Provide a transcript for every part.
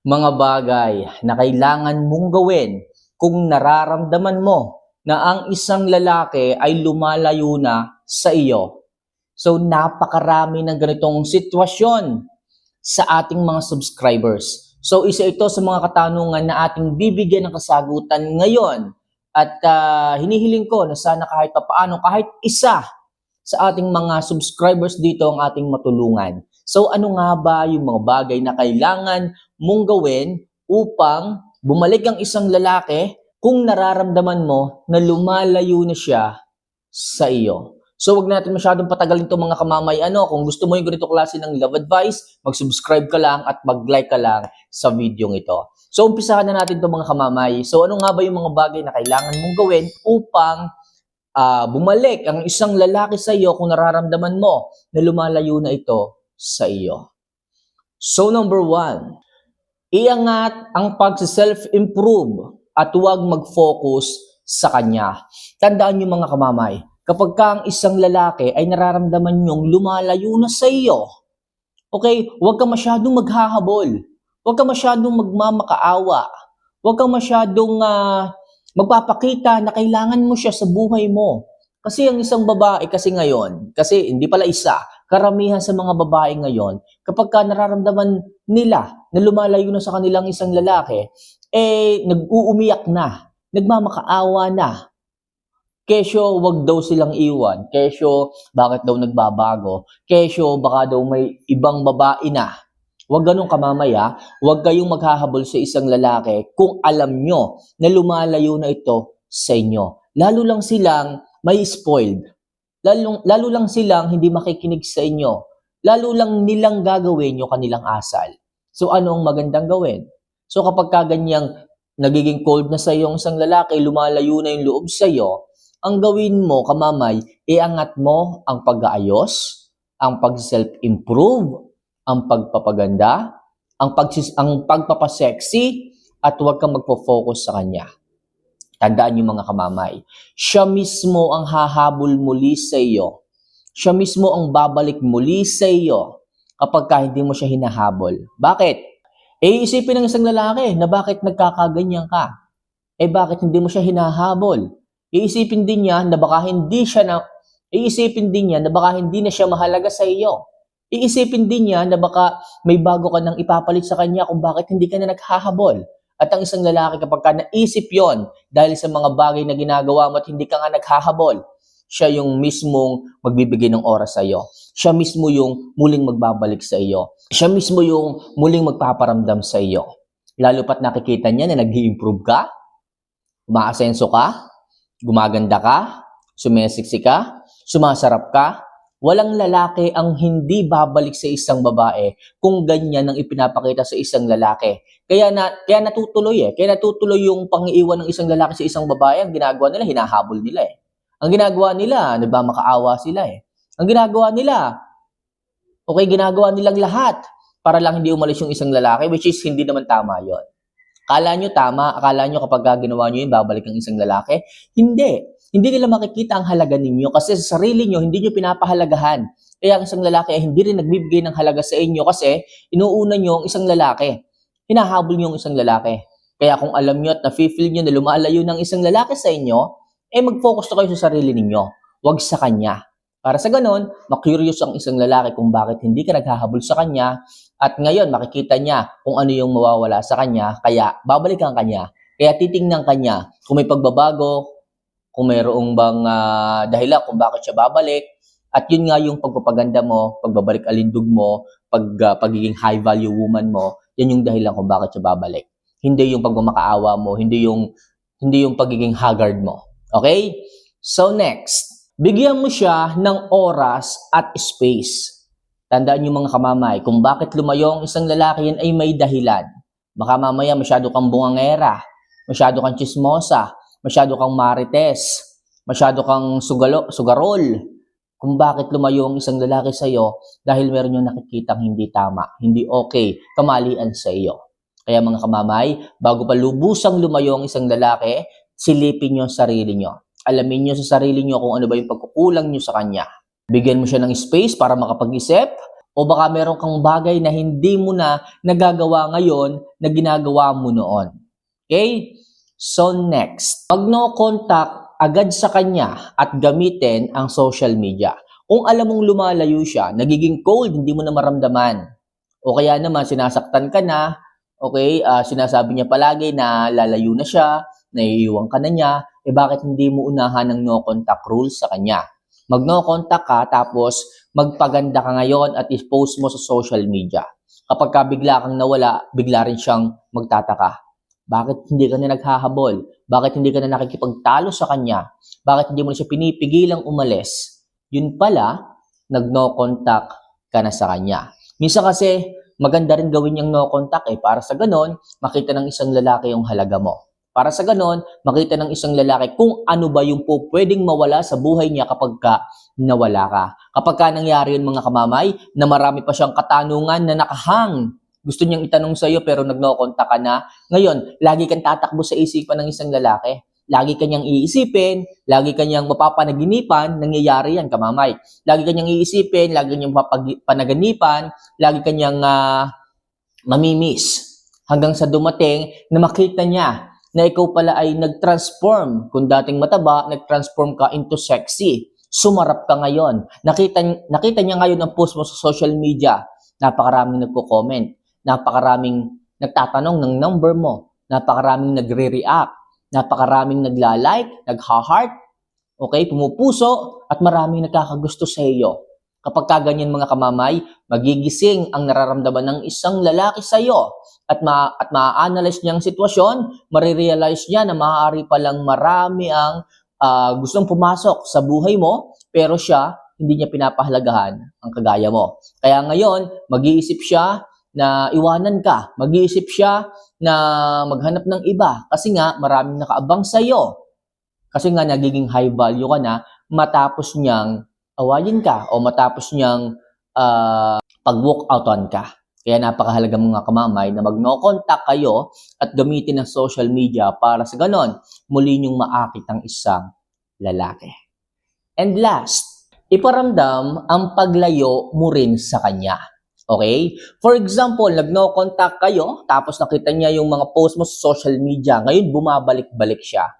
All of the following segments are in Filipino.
mga bagay na kailangan mong gawin kung nararamdaman mo na ang isang lalaki ay lumalayo na sa iyo. So napakarami ng ganitong sitwasyon sa ating mga subscribers. So isa ito sa mga katanungan na ating bibigyan ng kasagutan ngayon. At ah, hinihiling ko na sana kahit papaano, kahit isa sa ating mga subscribers dito ang ating matulungan. So ano nga ba yung mga bagay na kailangan mong gawin upang bumalik ang isang lalaki kung nararamdaman mo na lumalayo na siya sa iyo. So wag natin masyadong patagalin to mga kamamay. Ano, kung gusto mo yung ganito klase ng love advice, mag-subscribe ka lang at mag-like ka lang sa video ito. So umpisahan na natin to mga kamamay. So ano nga ba yung mga bagay na kailangan mong gawin upang ah, bumalik ang isang lalaki sa iyo kung nararamdaman mo na lumalayo na ito sa iyo. So number one, iangat ang pag-self-improve at huwag mag-focus sa kanya. Tandaan niyo mga kamamay, kapag ka ang isang lalaki ay nararamdaman niyong lumalayo na sa iyo, okay, huwag ka masyadong maghahabol. Huwag ka masyadong magmamakaawa. Huwag ka masyadong ah, magpapakita na kailangan mo siya sa buhay mo. Kasi ang isang babae kasi ngayon, kasi hindi pala isa, karamihan sa mga babae ngayon, kapag ka nararamdaman nila na lumalayo na sa kanilang isang lalaki, eh, nag-uumiyak na, nagmamakaawa na. Kesyo, wag daw silang iwan. Kesyo, bakit daw nagbabago? Kesyo, baka daw may ibang babae na. Huwag ganun kamamaya. Huwag kayong maghahabol sa isang lalaki kung alam nyo na lumalayo na ito sa inyo. Lalo lang silang may spoiled. Lalo, lalo lang silang hindi makikinig sa inyo. Lalo lang nilang gagawin yung kanilang asal. So ano ang magandang gawin? So kapag kaganyang nagiging cold na sa iyo ang isang lalaki, lumalayo na yung loob sa iyo, ang gawin mo, kamamay, iangat mo ang pag-aayos, ang pag-self-improve, ang pagpapaganda, ang, pagsis- ang pagpapasexy, at huwag kang magpo-focus sa kanya. Tandaan niyo mga kamamay, siya mismo ang hahabol muli sa iyo. Siya mismo ang babalik muli sa iyo kapag ka hindi mo siya hinahabol. Bakit? Eh, isipin ng isang lalaki na bakit nagkakaganyan ka. Eh, bakit hindi mo siya hinahabol? Iisipin din niya na baka hindi siya na iisipin din niya na baka hindi na siya mahalaga sa iyo. Iisipin din niya na baka may bago ka nang ipapalit sa kanya kung bakit hindi ka na naghahabol. At ang isang lalaki kapag ka naisip yon dahil sa mga bagay na ginagawa mo at hindi ka nga naghahabol, siya yung mismong magbibigay ng oras sa iyo. Siya mismo yung muling magbabalik sa iyo. Siya mismo yung muling magpaparamdam sa iyo. Lalo pat nakikita niya na nag improve ka, umaasenso ka, gumaganda ka, sumesiksi ka, sumasarap ka, walang lalaki ang hindi babalik sa isang babae kung ganyan ang ipinapakita sa isang lalaki. Kaya na kaya natutuloy eh. Kaya natutuloy yung pangiiwan ng isang lalaki sa isang babae, ang ginagawa nila hinahabol nila eh. Ang ginagawa nila, nagmamakaawa sila eh. Ang ginagawa nila, okay, ginagawa nilang lahat para lang hindi umalis yung isang lalaki, which is hindi naman tama yon. Akala nyo tama, akala nyo kapag ka ginawa nyo yun, babalik ang isang lalaki? Hindi. Hindi nila makikita ang halaga ninyo kasi sa sarili nyo, hindi nyo pinapahalagahan. Kaya ang isang lalaki ay hindi rin nagbibigay ng halaga sa inyo kasi inuuna nyo ang isang lalaki. Hinahabol nyo ang isang lalaki. Kaya kung alam nyo at nafe-feel nyo na lumalayo ng isang lalaki sa inyo, eh mag-focus na kayo sa sarili ninyo. Huwag sa kanya. Para sa ganon, makurious ang isang lalaki kung bakit hindi ka naghahabol sa kanya at ngayon makikita niya kung ano yung mawawala sa kanya, kaya babalikan kanya. Kaya titingnan kanya kung may pagbabago, kung mayroong bang ah, dahilan kung bakit siya babalik. At yun nga yung pagpapaganda mo, pagbabalik alindog mo, pag, ah, pagiging high value woman mo, yan yung dahilan kung bakit siya babalik. Hindi yung pagmamakaawa mo, hindi yung hindi yung pagiging haggard mo. Okay? So next, bigyan mo siya ng oras at space. Tandaan niyo mga kamamay, kung bakit lumayo ang isang lalaki yan ay may dahilan. Baka mamaya masyado kang bungangera, masyado kang chismosa, masyado kang marites, masyado kang sugalo, sugarol. Kung bakit lumayo ang isang lalaki sa iyo dahil meron yung nakikitang hindi tama, hindi okay, kamalian sa iyo. Kaya mga kamamay, bago pa lubusang lumayo ang isang lalaki, silipin niyo ang sarili niyo. Alamin niyo sa sarili niyo kung ano ba yung pagkukulang niyo sa kanya. Bigyan mo siya ng space para makapag-isip, O baka meron kang bagay na hindi mo na nagagawa ngayon na ginagawa mo noon. Okay? So next, pag no contact agad sa kanya at gamitin ang social media. Kung alam mong lumalayo siya, nagiging cold, hindi mo na maramdaman. O kaya naman, sinasaktan ka na, okay, ah, sinasabi niya palagi na lalayo na siya, naiiwan ka na niya, eh bakit hindi mo unahan ng no contact rules sa kanya? Mag no contact ka, tapos magpaganda ka ngayon at i-post mo sa social media. Kapag ka bigla kang nawala, bigla rin siyang magtataka. Bakit hindi ka na naghahabol? Bakit hindi ka na nakikipagtalo sa kanya? Bakit hindi mo na siya pinipigilang umalis? Yun pala, nag-no contact ka na sa kanya. Minsan kasi, maganda rin gawin yung no contact eh, para sa ganon, makita ng isang lalaki yung halaga mo. Para sa ganon, makita ng isang lalaki kung ano ba yung po pwedeng mawala sa buhay niya kapag ka nawala ka. Kapag ka nangyari yun mga kamamay, na marami pa siyang katanungan na nakahang, gusto niyang itanong sa iyo pero nag-no contact ka na, ngayon, lagi kang tatakbo sa isipan ng isang lalaki. Lagi kanyang iisipin, lagi kanyang mapapanaginipan, nangyayari yan, kamamay. Lagi kanyang iisipin, lagi kanyang mapapanaganipan, lagi kanyang ah, mamimiss. Hanggang sa dumating na makita niya na ikaw pala ay nag-transform. Kung dating mataba, nag-transform ka into sexy. Sumarap ka ngayon. Nakita, nakita niya ngayon ang post mo sa social media. Napakaraming nagko-comment. Napakaraming nagtatanong ng number mo. Napakaraming nagre-react. Napakaraming nagla-like, nagha-heart, okay, pumupuso, at maraming nakakagusto sa iyo. Kapag kaganyan mga kamamay, magigising ang nararamdaman ng isang lalaki sa iyo at ma at ma-analyze niya ang sitwasyon, marirealize niya na maaari palang marami ang ah, gustong pumasok sa buhay mo, pero siya hindi niya pinapahalagahan ang kagaya mo. Kaya ngayon, mag-iisip siya na iwanan ka. Mag-iisip siya na maghanap ng iba kasi nga maraming nakaabang sa iyo. Kasi nga nagiging high value ka na matapos niyang awayin ka o matapos niyang ah, pag-walk outon ka. Kaya napakahalaga mga kamamay na mag-no contact kayo at gamitin ang social media para sa ganon muli niyong maakit ang isang lalaki. And last, iparamdam ang paglayo mo rin sa kanya. Okay? For example, nag-no contact kayo, tapos nakita niya yung mga post mo sa social media. Ngayon, bumabalik-balik siya.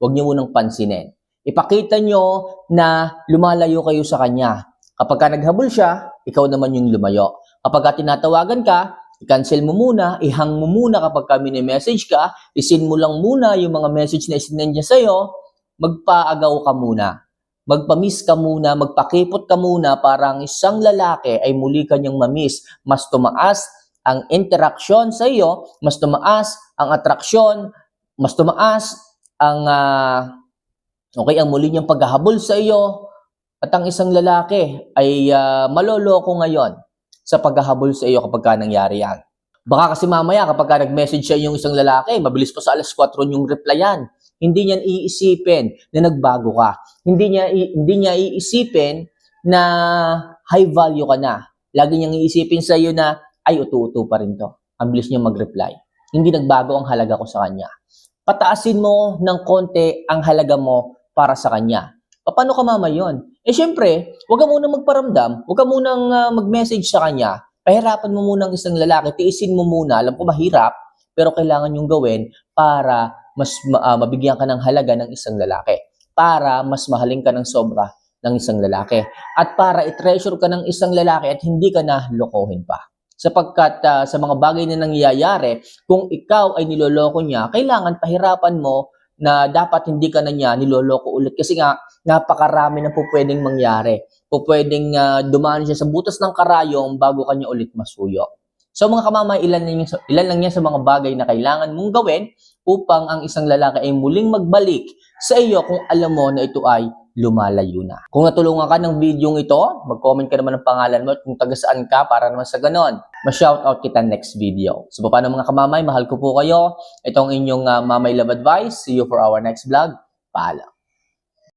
Huwag niyo munang pansinin. Ipakita niyo na lumalayo kayo sa kanya. Kapag ka naghabol siya, ikaw naman yung lumayo. Kapag ka tinatawagan ka, i-cancel mo muna, ihang mo muna kapag ka mini-message ka, isin mo lang muna yung mga message na isinend niya sa'yo, magpaagaw ka muna magpamiss ka muna, magpakipot ka muna para ang isang lalaki ay muli kanyang mamiss. Mas tumaas ang interaksyon sa iyo, mas tumaas ang atraksyon, mas tumaas ang ah, okay, ang muli niyang paghahabol sa iyo at ang isang lalaki ay ah, maloloko ngayon sa paghahabol sa iyo kapag ka nangyari yan. Baka kasi mamaya kapag ka nag-message siya yung isang lalaki, mabilis pa sa alas 4 yung replyan. Hindi niya iisipin na nagbago ka. Hindi niya hindi niya iisipin na high value ka na. Lagi niyang iisipin sa iyo na ay utu-utu pa rin to. Ang bilis niya mag-reply. Hindi nagbago ang halaga ko sa kanya. Pataasin mo ng konti ang halaga mo para sa kanya. Paano ka mama yon? Eh syempre, huwag ka munang magparamdam, huwag ka munang ah, mag-message sa kanya. Pahirapan mo munang isang lalaki, tiisin mo muna. Alam ko mahirap, pero kailangan yung gawin para mas ma- ah, mabigyan ka ng halaga ng isang lalaki. Para mas mahalin ka ng sobra ng isang lalaki. At para i-treasure ka ng isang lalaki at hindi ka na lokohin pa. Sapagkat ah, sa mga bagay na nangyayari, kung ikaw ay niloloko niya, kailangan pahirapan mo na dapat hindi ka na niya niloloko ulit. Kasi nga, napakarami na po pwedeng mangyari. Po pwedeng ah, dumaan siya sa butas ng karayong bago kanya ulit masuyo. So mga kamamay, ilan lang, yan ilan lang yan sa mga bagay na kailangan mong gawin upang ang isang lalaki ay muling magbalik sa iyo kung alam mo na ito ay lumalayo na. Kung natulungan ka ng video ito, mag-comment ka naman ng pangalan mo at kung taga saan ka para naman sa ganon, ma-shoutout kita next video. So paano mga kamamay, mahal ko po kayo. Ito ang inyong ah, Mamay Love Advice. See you for our next vlog. Paalam.